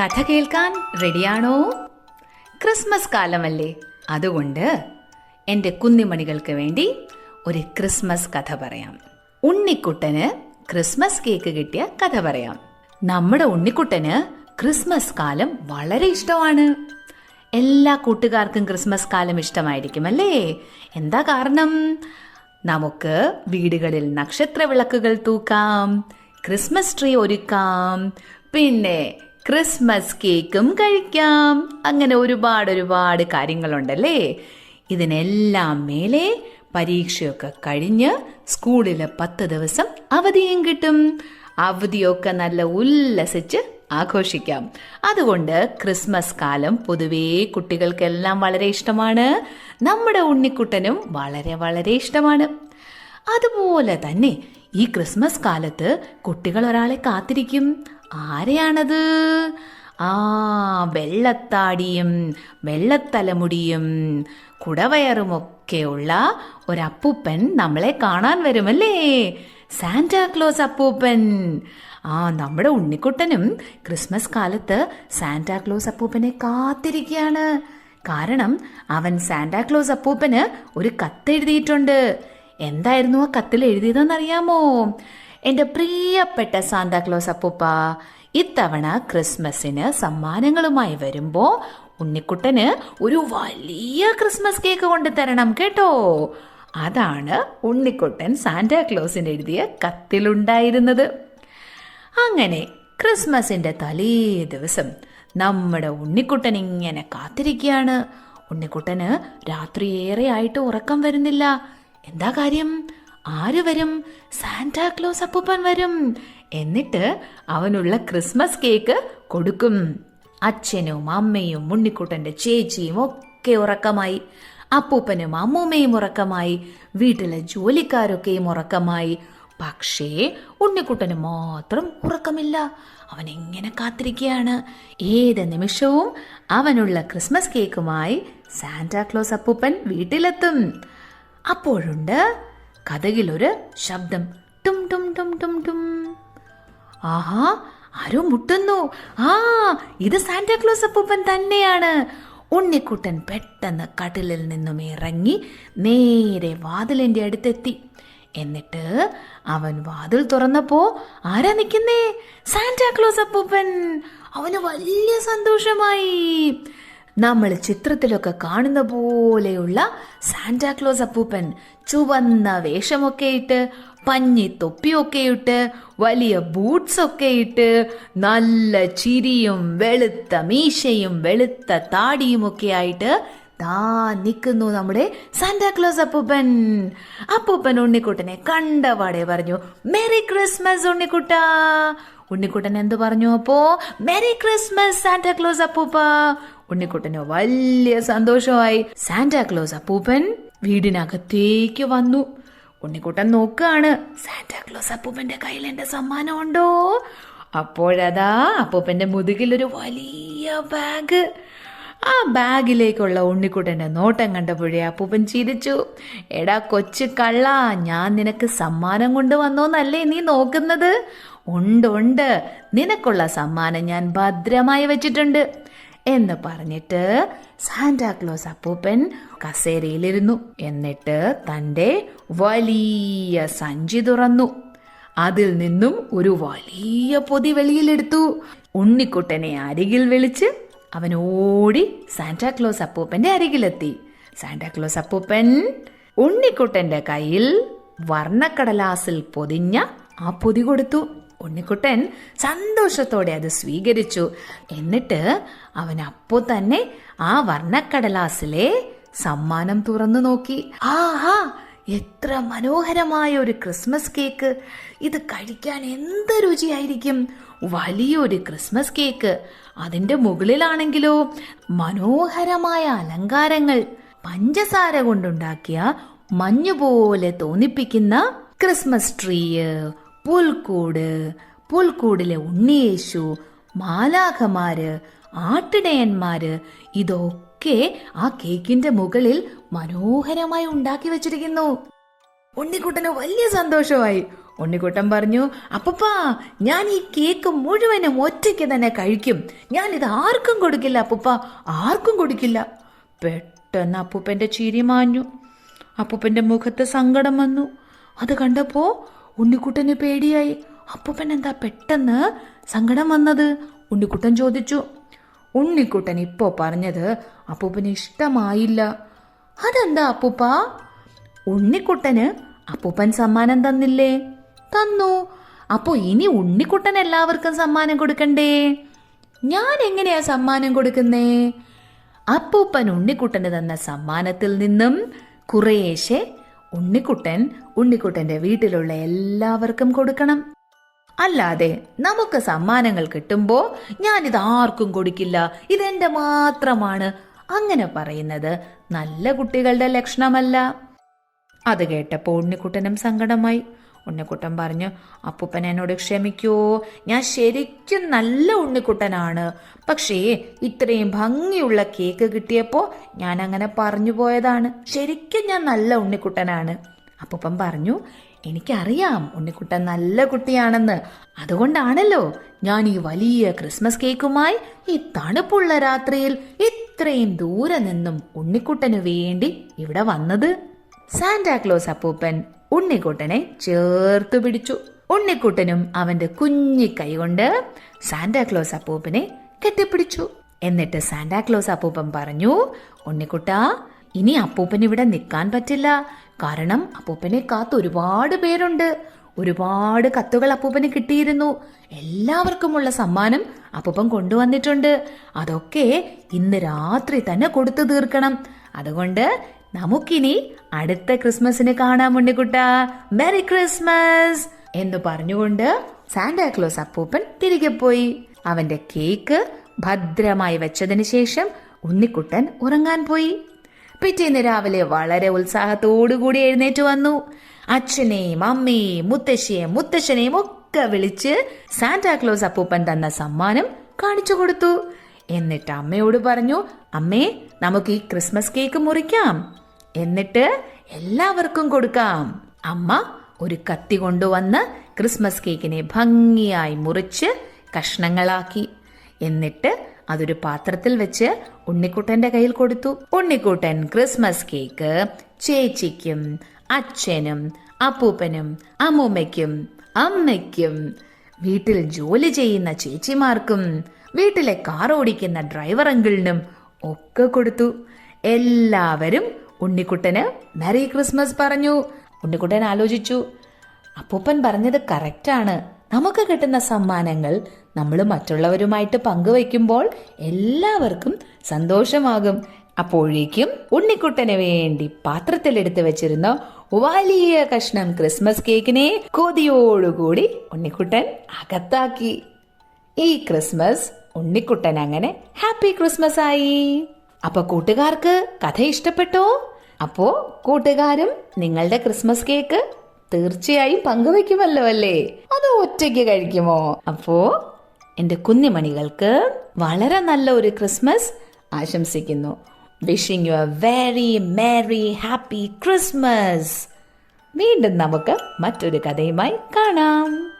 കഥ കേൾക്കാൻ റെഡിയാണോ ക്രിസ്മസ് കാലമല്ലേ? അതുകൊണ്ട് എന്റെ കുന്നിമണികൾക്ക് വേണ്ടി ഒരു ക്രിസ്മസ് കഥ പറയാം. ഉണ്ണിക്കുട്ടന് ക്രിസ്മസ് കേക്ക് കിട്ടിയ കഥ പറയാം. നമ്മുടെ ഉണ്ണിക്കുട്ടന് ക്രിസ്മസ് കാലം വളരെ ഇഷ്ടമാണ്. എല്ലാ കൂട്ടുകാർക്കും ക്രിസ്മസ് കാലം ഇഷ്ടമായിരിക്കും അല്ലേ എന്താ കാരണം? നമുക്ക് വീടുകളിൽ നക്ഷത്ര വിളക്കുകൾ തൂക്കാം ക്രിസ്മസ് ട്രീ ഒരുക്കാം പിന്നെ ക്രിസ്മസ് കേക്കും കഴിക്കാം. അങ്ങനെ ഒരുപാട് ഒരുപാട് കാര്യങ്ങളുണ്ടല്ലേ? ഇതിനെല്ലാം മേലെ പരീക്ഷയൊക്കെ കഴിഞ്ഞ് സ്കൂളിലെ പത്ത് ദിവസം അവധിയും കിട്ടും. അവധിയൊക്കെ നല്ല ഉല്ലസിച്ച് ആഘോഷിക്കാം. അതുകൊണ്ട് ക്രിസ്മസ് കാലം പൊതുവേ കുട്ടികൾക്കെല്ലാം വളരെ ഇഷ്ടമാണ്. നമ്മുടെ ഉണ്ണിക്കുട്ടനും വളരെ വളരെ ഇഷ്ടമാണ്. അതുപോലെ തന്നെ ഈ ക്രിസ്മസ് കാലത്ത് കുട്ടികൾ ഒരാളെ കാത്തിരിക്കും. ആരെയാണത്? ആ വെള്ളത്താടിയും വെള്ളത്തലമുടിയും കുടവയറുമൊക്കെയുള്ള ഒരപ്പൂപ്പൻ നമ്മളെ കാണാൻ വരുമല്ലേ? സാന്റാക്ലോസ് അപ്പൂപ്പൻ. ആ നമ്മുടെ ഉണ്ണിക്കുട്ടനും ക്രിസ്മസ് കാലത്ത് സാന്റാക്ലോസ് അപ്പൂപ്പനെ കാത്തിരിക്കുകയാണ്. കാരണം അവൻ സാന്റാക്ലോസ് അപ്പൂപ്പന് ഒരു കത്ത് എഴുതിയിട്ടുണ്ട് എന്തായിരുന്നു ആ കത്തിൽ എഴുതിയതെന്നറിയാമോ? എന്റെ പ്രിയപ്പെട്ട സാന്താക്ലോസ് അപ്പൂപ്പ ഇത്തവണ ക്രിസ്മസിന് സമ്മാനങ്ങളുമായി വരുമ്പോ ഉണ്ണിക്കുട്ടന് ഒരു വലിയ ക്രിസ്മസ് കേക്ക് കൊണ്ടു തരണം കേട്ടോ. അതാണ് ഉണ്ണിക്കുട്ടൻ സാന്റാക്ലോസിന് എഴുതിയ കത്തിലുണ്ടായിരുന്നത്. അങ്ങനെ ക്രിസ്മസിന്റെ തലേ ദിവസം നമ്മുടെ ഉണ്ണിക്കുട്ടൻ ഇങ്ങനെ കാത്തിരിക്കുകയാണ്. ഉണ്ണിക്കുട്ടന് രാത്രി ഏറെ ആയിട്ട് ഉറക്കം വരുന്നില്ല. എന്താ കാര്യം? ആര് വരും? സാന്റാക്ലോസ് അപ്പൂപ്പൻ വരും. എന്നിട്ട് അവനുള്ള ക്രിസ്മസ് കേക്ക് കൊടുക്കും. അച്ഛനും അമ്മയും ഉണ്ണിക്കുട്ടന്റെ ചേച്ചിയും ഒക്കെ ഉറക്കമായി. അപ്പൂപ്പനും അമ്മൂമ്മയും ഉറക്കമായി. വീട്ടിലെ ജോലിക്കാരൊക്കെയും ഉറക്കമായി. പക്ഷേ ഉണ്ണിക്കുട്ടന് മാത്രം ഉറക്കമില്ല. അവൻ എങ്ങനെ കാത്തിരിക്കുകയാണ്? ഏത് നിമിഷവും അവനുള്ള ക്രിസ്മസ് കേക്കുമായി സാന്റാക്ലോസ് അപ്പൂപ്പൻ വീട്ടിലെത്തും. അപ്പോഴുണ്ട് കഥകിലൊരു ശബ്ദം. ടും ടും ടും ടും ടും. ആഹാ ആരോ മുട്ടുന്നു. ആ ഇത് സാന്റാക്ലോസ് അപ്പൂപ്പൻ തന്നെയാണ്. ഉണ്ണിക്കുട്ടൻ പെട്ടെന്ന് കട്ടിലിൽ നിന്നും ഇറങ്ങി നേരെ വാതിലിന്റെ അടുത്തെത്തി. എന്നിട്ട് അവൻ വാതിൽ തുറന്നപ്പോ ആരാ നിൽക്കുന്നേ സാന്റാക്ലോസ് അപ്പൂപ്പൻ. അവന് വലിയ സന്തോഷമായി. നമ്മൾ ചിത്രത്തിലൊക്കെ കാണുന്ന പോലെയുള്ള സാന്റാക്ലോസ് അപ്പൂപ്പൻ ചുവന്ന വേഷമൊക്കെ ഇട്ട് പഞ്ഞി തൊപ്പിയൊക്കെ ഇട്ട് വലിയ ബൂട്ട്സ് ഒക്കെ ഇട്ട് നല്ല ചിരിയും വെളുത്ത മീശയും വെളുത്ത താടിയും ഒക്കെ ആയിട്ട് ദാ നിൽക്കുന്നു നമ്മുടെ സാന്റാക്ലോസ് അപ്പൂപ്പൻ. അപ്പൂപ്പൻ ഉണ്ണിക്കുട്ടനെ കണ്ടപാടെ പറഞ്ഞു മെറി ക്രിസ്മസ് ഉണ്ണിക്കുട്ട. ഉണ്ണിക്കുട്ടൻ എന്ത് പറഞ്ഞു അപ്പോ മെറി ക്രിസ്മസ് സാന്റാക്ലോസ് അപ്പൂപ്പ. ഉണ്ണിക്കുട്ടന് വലിയ സന്തോഷമായി. സാന്റാക്ലോസ് അപ്പൂപ്പൻ വീടിനകത്തേക്ക് വന്നു. ഉണ്ണിക്കുട്ടൻ നോക്കുകയാണ് സാന്റാക്ലോസ് അപ്പൂപ്പന്റെ കയ്യിൽ എന്റെ സമ്മാനം ഉണ്ടോ? അപ്പോഴതാ അപ്പൂപ്പന്റെ മുതുകിൽ ഒരു വലിയ ബാഗ്. ആ ബാഗിലേക്കുള്ള ഉണ്ണിക്കുട്ടന്റെ നോട്ടം കണ്ടപ്പോഴേ അപ്പൂപ്പൻ ചിരിച്ചു. എടാ കൊച്ചു കള്ള ഞാൻ നിനക്ക് സമ്മാനം കൊണ്ടുവന്നോന്നല്ലേ നീ നോക്കുന്നത്? ഉണ്ട് ഉണ്ട്. നിനക്കുള്ള സമ്മാനം ഞാൻ ഭദ്രമായി വെച്ചിട്ടുണ്ട്. എന്ന് പറഞ്ഞിട്ട് സാന്റാക്ലോസ് അപ്പൂപ്പൻ കസേരയിലിരുന്നു. എന്നിട്ട് തന്റെ വലിയ സഞ്ചി തുറന്നു. അതിൽ നിന്നും ഒരു വലിയ പൊതി വെളിയിലെടുത്തു. ഉണ്ണിക്കുട്ടനെ അരികിൽ വിളിച്ച് അവൻ ഓടി സാന്റാക്ലോസ് അപ്പൂപ്പന്റെ അരികിലെത്തി. സാന്റാക്ലോസ് അപ്പൂപ്പൻ ഉണ്ണിക്കുട്ടന്റെ കയ്യിൽ വർണക്കടലാസിൽ പൊതിഞ്ഞ ആ പൊതി കൊടുത്തു. ഉണ്ണിക്കുട്ടൻ സന്തോഷത്തോടെ അത് സ്വീകരിച്ചു. എന്നിട്ട് അവൻ അപ്പോ തന്നെ ആ വർണക്കടലാസിലെ സമ്മാനം തുറന്നു നോക്കി. ആഹാ എത്ര മനോഹരമായ ഒരു ക്രിസ്മസ് കേക്ക്. ഇത് കഴിക്കാൻ എന്ത് രുചിയായിരിക്കും? വലിയൊരു ക്രിസ്മസ് കേക്ക്. അതിന്റെ മുകളിലാണെങ്കിലോ മനോഹരമായ അലങ്കാരങ്ങൾ. പഞ്ചസാര കൊണ്ടുണ്ടാക്കിയ മഞ്ഞുപോലെ തോന്നിപ്പിക്കുന്ന ക്രിസ്മസ് ട്രീ. പുൽക്കൂട്. പുൽക്കൂടിലെ ഉണ്ണിയേശു മാലാഖമാര് ആട്ടിടയന്മാര് ഇതൊക്കെ ആ കേക്കിന്റെ മുകളിൽ മനോഹരമായി ഉണ്ടാക്കി വെച്ചിരിക്കുന്നു. ഉണ്ണിക്കുട്ടന് വലിയ സന്തോഷമായി. ഉണ്ണിക്കുട്ടൻ പറഞ്ഞു അപ്പപ്പാ ഞാൻ ഈ കേക്ക് മുഴുവനും ഒറ്റയ്ക്ക് തന്നെ കഴിക്കും. ഞാൻ ഇത് ആർക്കും കൊടുക്കില്ല അപ്പൂപ്പ ആർക്കും കൊടുക്കില്ല. പെട്ടെന്ന് അപ്പൂപ്പന്റെ ചിരി മാഞ്ഞു. അപ്പൂപ്പന്റെ മുഖത്ത് സങ്കടം വന്നു. അത് കണ്ടപ്പോ ഉണ്ണിക്കുട്ടന് പേടിയായി. അപ്പൂപ്പൻ എന്താ പെട്ടെന്ന് സങ്കടം വന്നത്? ഉണ്ണിക്കുട്ടൻ ചോദിച്ചു. ഉണ്ണിക്കുട്ടൻ ഇപ്പോ പറഞ്ഞത് അപ്പൂപ്പന് ഇഷ്ടമായില്ല. അതെന്താ അപ്പൂപ്പ? ഉണ്ണിക്കുട്ടന് അപ്പൂപ്പൻ സമ്മാനം തന്നില്ലേ? തന്നു. അപ്പോ ഇനി ഉണ്ണിക്കുട്ടൻ എല്ലാവർക്കും സമ്മാനം കൊടുക്കണ്ടേ? ഞാൻ എങ്ങനെയാ സമ്മാനം കൊടുക്കുന്നേ? അപ്പൂപ്പൻ ഉണ്ണിക്കുട്ടന് തന്ന സമ്മാനത്തിൽ നിന്നും കുറേശ്ശെ ഉണ്ണിക്കുട്ടൻ ഉണ്ണിക്കുട്ടന്റെ വീട്ടിലുള്ള എല്ലാവർക്കും കൊടുക്കണം. അല്ലാതെ നമുക്ക് സമ്മാനങ്ങൾ കിട്ടുമ്പോ ഞാനിത് ആർക്കും കൊടുക്കില്ല. ഇതെന്റെ മാത്രമാണ്. അങ്ങനെ പറയുന്നത് നല്ല കുട്ടികളുടെ ലക്ഷണമല്ല. അത് കേട്ടപ്പോ ഉണ്ണിക്കുട്ടനും സങ്കടമായി. ഉണ്ണിക്കുട്ടൻ പറഞ്ഞു അപ്പൂപ്പൻ എന്നോട് ക്ഷമിക്കൂ. ഞാൻ ശരിക്കും നല്ല ഉണ്ണിക്കുട്ടനാണ്. പക്ഷേ ഇത്രയും ഭംഗിയുള്ള കേക്ക് കിട്ടിയപ്പോൾ ഞാൻ അങ്ങനെ പറഞ്ഞു പോയതാണ്. ശരിക്കും ഞാൻ നല്ല ഉണ്ണിക്കുട്ടനാണ്. അപ്പൂപ്പൻ പറഞ്ഞു എനിക്കറിയാം ഉണ്ണിക്കുട്ടൻ നല്ല കുട്ടിയാണെന്ന്. അതുകൊണ്ടാണല്ലോ ഞാൻ ഈ വലിയ ക്രിസ്മസ് കേക്കുമായി ഈ തണുപ്പുള്ള രാത്രിയിൽ ഇത്രയും ദൂരെ നിന്നും ഉണ്ണിക്കുട്ടനു വേണ്ടി ഇവിടെ വന്നത്. സാന്റാക്ലോസ് അപ്പൂപ്പൻ ഉണ്ണിക്കുട്ടനെ ചേർത്തു പിടിച്ചു. ഉണ്ണിക്കുട്ടനും അവന്റെ കുഞ്ഞി കൈകൊണ്ട് സാന്റാക്ലോസ് അപ്പൂപ്പനെ കെട്ടിപ്പിടിച്ചു. എന്നിട്ട് സാന്റാക്ലോസ് അപ്പൂപ്പൻ പറഞ്ഞു ഉണ്ണിക്കുട്ട ഇനി അപ്പൂപ്പൻ ഇവിടെ നിൽക്കാൻ പറ്റില്ല. കാരണം അപ്പൂപ്പനെ കാത്ത് ഒരുപാട് പേരുണ്ട്. ഒരുപാട് കത്തുകൾ അപ്പൂപ്പന് കിട്ടിയിരുന്നു. എല്ലാവർക്കുമുള്ള സമ്മാനം അപ്പൂപ്പൻ കൊണ്ടുവന്നിട്ടുണ്ട്. അതൊക്കെ ഇന്ന് രാത്രി തന്നെ കൊടുത്തു തീർക്കണം. അതുകൊണ്ട് നമുക്കിനി അടുത്ത ക്രിസ്മസിന് കാണാം ഉണ്ണിക്കുട്ട. മെറി ക്രിസ്മസ് എന്ന് പറഞ്ഞുകൊണ്ട് സാന്റാക്ലോസ് അപ്പൂപ്പൻ തിരികെ പോയി. അവന്റെ കേക്ക് ഭദ്രമായി വെച്ചതിന് ശേഷം ഉണ്ണിക്കുട്ടൻ ഉറങ്ങാൻ പോയി. പിറ്റേന്ന് രാവിലെ വളരെ ഉത്സാഹത്തോടുകൂടി എഴുന്നേറ്റ് വന്നു. അച്ഛനെയും അമ്മയെയും മുത്തശ്ശിയെയും മുത്തശ്ശനെയും ഒക്കെ വിളിച്ച് സാന്റാക്ലോസ് അപ്പൂപ്പൻ തന്ന സമ്മാനം കാണിച്ചു കൊടുത്തു. എന്നിട്ട് അമ്മയോട് പറഞ്ഞു അമ്മേ നമുക്ക് ഈ ക്രിസ്മസ് കേക്ക് മുറിക്കാം. എന്നിട്ട് എല്ലാവർക്കും കൊടുക്കാം. അമ്മ ഒരു കത്തി കൊണ്ടുവന്ന് ക്രിസ്മസ് കേക്കിനെ ഭംഗിയായി മുറിച്ച് കഷ്ണങ്ങളാക്കി. എന്നിട്ട് അതൊരു പാത്രത്തിൽ വെച്ച് ഉണ്ണിക്കുട്ടന്റെ കയ്യിൽ കൊടുത്തു. ഉണ്ണിക്കുട്ടൻ ക്രിസ്മസ് കേക്ക് ചേച്ചിക്കും അച്ഛനും അപ്പൂപ്പനും അമ്മൂമ്മയ്ക്കും അമ്മയ്ക്കും വീട്ടിൽ ജോലി ചെയ്യുന്ന ചേച്ചിമാർക്കും വീട്ടിലെ കാർ ഓടിക്കുന്ന ഡ്രൈവർ അങ്കിളിനും ഒക്കെ കൊടുത്തു. എല്ലാവരും ഉണ്ണിക്കുട്ടന് മെറി ക്രിസ്മസ് പറഞ്ഞു. ഉണ്ണിക്കുട്ടൻ ആലോചിച്ചു. അപ്പൂപ്പൻ പറഞ്ഞത് കറക്റ്റാണ് നമുക്ക് കിട്ടുന്ന സമ്മാനങ്ങൾ നമ്മൾ മറ്റുള്ളവരുമായിട്ട് പങ്കുവയ്ക്കുമ്പോൾ എല്ലാവർക്കും സന്തോഷമാകും. അപ്പോഴേക്കും ഉണ്ണിക്കുട്ടന് വേണ്ടി പാത്രത്തിൽ എടുത്തു വെച്ചിരുന്ന വലിയ കഷ്ണം ക്രിസ്മസ് കേക്കിനെ കൊതിയോടുകൂടി ഉണ്ണിക്കുട്ടൻ അകത്താക്കി. ഈ ക്രിസ്മസ് ഉണ്ണിക്കുട്ടൻ അങ്ങനെ ഹാപ്പി ക്രിസ്മസ് ആയി. അപ്പൊ കൂട്ടുകാർക്ക് കഥ ഇഷ്ടപ്പെട്ടോ? അപ്പോ കൂട്ടുകാരും നിങ്ങളുടെ ക്രിസ്മസ് കേക്ക് തീർച്ചയായും പങ്കുവെക്കുമല്ലോ അല്ലേ? അതോ ഒറ്റയ്ക്ക് കഴിക്കുമോ? അപ്പോ എന്റെ കുഞ്ഞുമണികൾക്ക് വളരെ നല്ല ഒരു ക്രിസ്മസ് ആശംസിക്കുന്നു. Wishing you a very merry happy Christmas വീണ്ടും നമുക്ക് മറ്റൊരു കഥയുമായി കാണാം.